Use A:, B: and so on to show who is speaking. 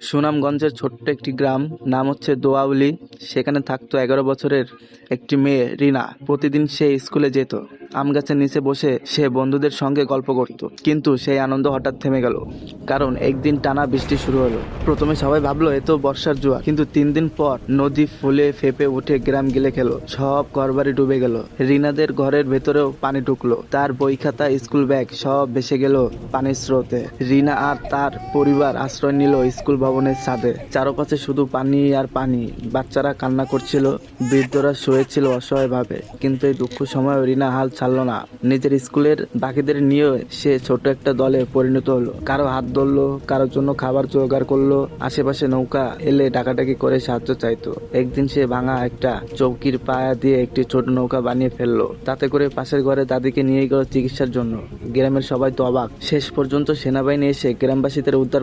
A: সুনামগঞ্জের ছোট্ট একটি গ্রাম, নাম হচ্ছে দোয়াউলি। সেখানে থাকতো এগারো বছরের একটি মেয়ে, রিনা। প্রতিদিন সে স্কুলে যেত। আম গাছের নিচে বসে সে বন্ধুদের সঙ্গে গল্প করত। কিন্তু সেই আনন্দ হঠাৎ থেমে গেল। কারণ একদিন টানা বৃষ্টি শুরু হলো। প্রথমে সবাই ভাবলো, এ তো বর্ষার জোয়ার। কিন্তু তিন দিন পর নদী ফুলে ফেপে উঠে গ্রাম গিলে খেলো। সব ঘরবাড়ি ডুবে গেল। রিনাদের ঘরের ভেতরেও পানি ঢুকলো। তার বই খাতা স্কুল ব্যাগ সব ভেসে গেল পানির স্রোতে। রিনা আর তার পরিবার আশ্রয় নিল স্কুল ভবনের ছাদে। চারপাশে শুধু পানি আর পানি। বাচ্চারা কান্না করছিল, বৃদ্ধরা শুয়েছিল অসহায়ভাবে। কিন্তু এই দুঃখ সময় রিনা হাল ছাড়লো না। নিজের স্কুলের বাকিদের নিয়ে সে ছোট একটা দলে পরিণত হলো। কারও হাত ধরলো, কারোর জন্য খাবার জোগাড় করল, আশেপাশে নৌকা এলে ডাকাডাকি করে সাহায্য চাইতো। একদিন সে ভাঙা একটা চৌকির পায়া দিয়ে একটি ছোট নৌকা বানিয়ে ফেলল। তাতে করে পাশের ঘরে দাদিকে নিয়ে গেল চিকিৎসার জন্য। গ্রামের সবাই তো অবাক। শেষ পর্যন্ত সেনাবাহিনী এসে গ্রামবাসীদের উদ্ধার